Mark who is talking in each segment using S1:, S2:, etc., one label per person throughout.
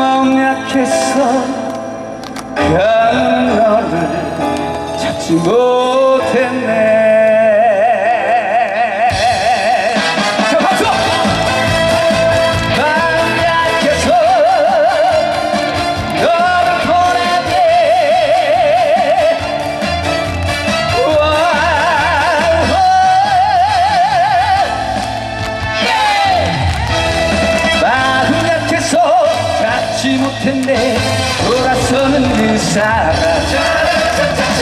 S1: 마음 약해서 가는 너를 찾지 못했네 못했네 돌아서는 그 사람.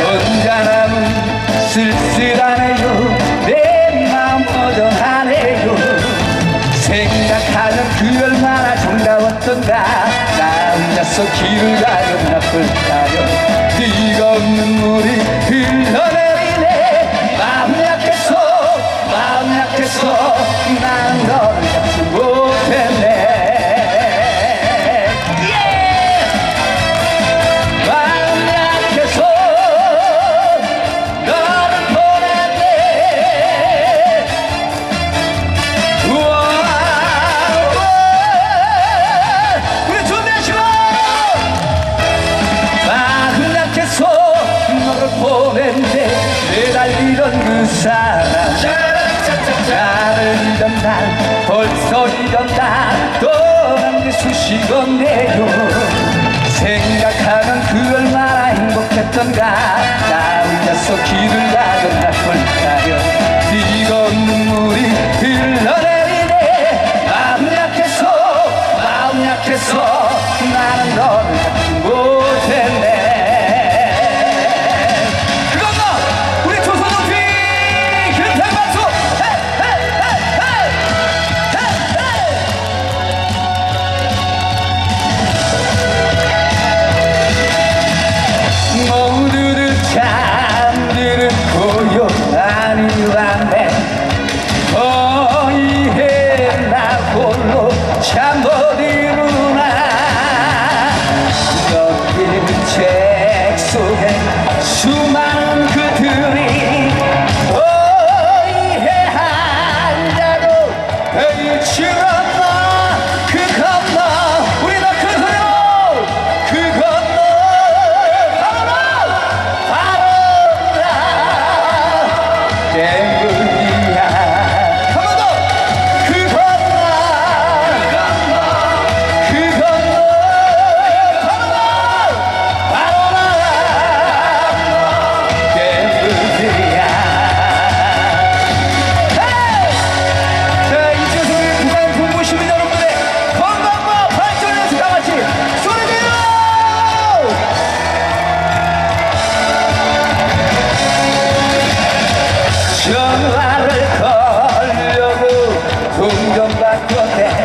S1: 혼자 남은 쓸쓸하네요. 내 마음 허전하네요. 생각하면 그 얼마나 정다웠던가. 나 혼자서 길을 가면 나쁠까요? 뜨거운 눈물이 흘러내리네. 마음 약해서 마음 약해서 나를 잃던 날 벌써 날 떠난 게 수식었네요 생각하면 그 얼마나 행복했던가 나 혼자서 길을 가던 동전 바꿨네